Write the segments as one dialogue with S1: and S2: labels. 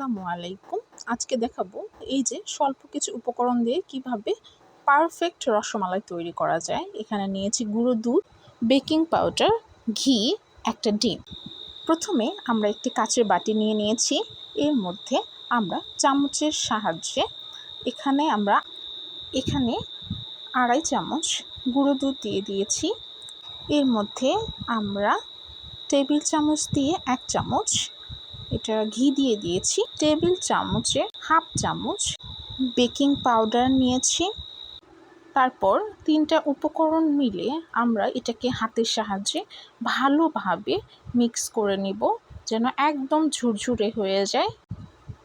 S1: আসসালামু আলাইকুম। আজকে দেখাবো এই যে স্বল্প কিছু উপকরণ দিয়ে কীভাবে পারফেক্ট রসমালাই তৈরি করা যায়। এখানে নিয়েছি গুঁড়ো দুধ, বেকিং পাউডার, ঘি, একটা ডিম। প্রথমে আমরা একটি কাচের বাটি নিয়ে নিয়েছি। এর মধ্যে আমরা চামচের সাহায্যে এখানে আমরা এখানে আড়াই চামচ গুঁড়ো দুধ দিয়ে দিয়েছি। এর মধ্যে আমরা টেবিল চামচ দিয়ে এক চামচ এটা ঘি দিয়ে দিয়েছি। টেবিল চামচে হাফ চামচ বেকিং পাউডার নিয়েছি। তারপর তিনটা উপকরণ মিলে আমরা এটাকে হাতের সাহায্যে ভালোভাবে মিক্স করে নিব, যেন একদম ঝুরঝুরে হয়ে যায়।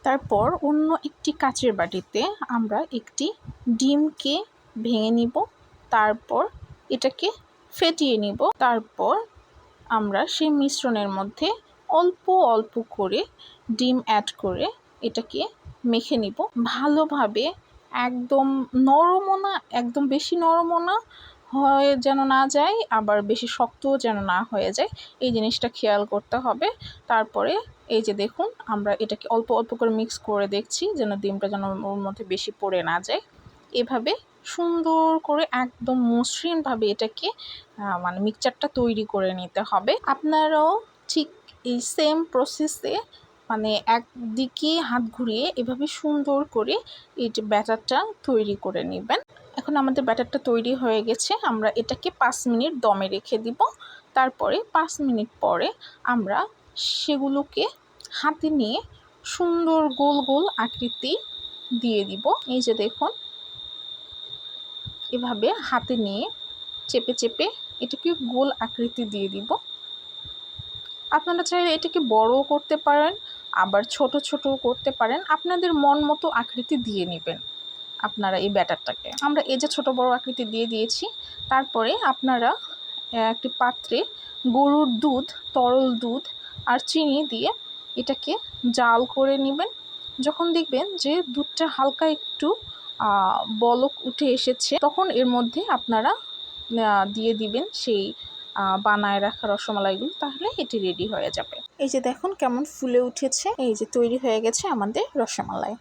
S1: তারপর অন্য একটি কাচের বাটিতে আমরা একটি ডিমকে ভেঙে নিব। তারপর এটাকে ফেটিয়ে নিব। তারপর আমরা সেই মিশ্রণের মধ্যে অল্প অল্প করে ডিম অ্যাড করে এটাকে মেখে নিব। ভালোভাবে একদম নরমও না, একদম বেশি নরমও না, হয়ে যেন না যায়, আবার বেশি শক্তও যেন না হয়ে যায়। এই জিনিসটা খেয়াল করতে হবে। তারপরে এই যে দেখুন, আমরা এটাকে অল্প অল্প করে মিক্স করে দেখছি, যেন ডিমটা যেন ওর মধ্যে বেশি পড়ে না যায়। এভাবে সুন্দর করে একদম মসৃণভাবে এটাকে মানে মিক্সচারটা তৈরি করে নিতে হবে। আপনারাও ঠিক এই সেম প্রসেসে মানে একদিকে হাত ঘুরিয়ে এভাবে সুন্দর করে এই যে ব্যাটারটা তৈরি করে নেবেন। এখন আমাদের ব্যাটারটা তৈরি হয়ে গেছে, আমরা এটাকে পাঁচ মিনিট দমে রেখে দিব। তারপরে পাঁচ মিনিট পরে আমরা সেগুলোকে হাতে নিয়ে সুন্দর গোল গোল আকৃতি দিয়ে দিব। এই যে দেখুন, এভাবে হাতে নিয়ে চেপে চেপে এটাকে গোল আকৃতি দিয়ে দিব। আপনারা চাইলে এটাকে বড়ও করতে পারেন, আবার ছোট ছোটও করতে পারেন। আপনাদের মন মতো আকৃতি দিয়ে নেবেন আপনারা এই ব্যাটারটাকে। আমরা এই যে ছোট বড় আকৃতি দিয়ে দিয়েছি, তারপরে আপনারা একটি পাত্রে গরুর দুধ, তরল দুধ আর চিনি দিয়ে এটাকে জাল করে নেবেন। যখন দেখবেন যে দুধটা হালকা একটু বলক উঠে এসেছে, তখন এর মধ্যে আপনারা দিয়ে দিবেন সেই বানায় রাখা রসমালাইগুলো, তাহলে এটি রেডি হয়ে যাবে। এই যে দেখুন কেমন ফুলে উঠেছে, এই যে তৈরি হয়ে গেছে আমাদের রসমালাই।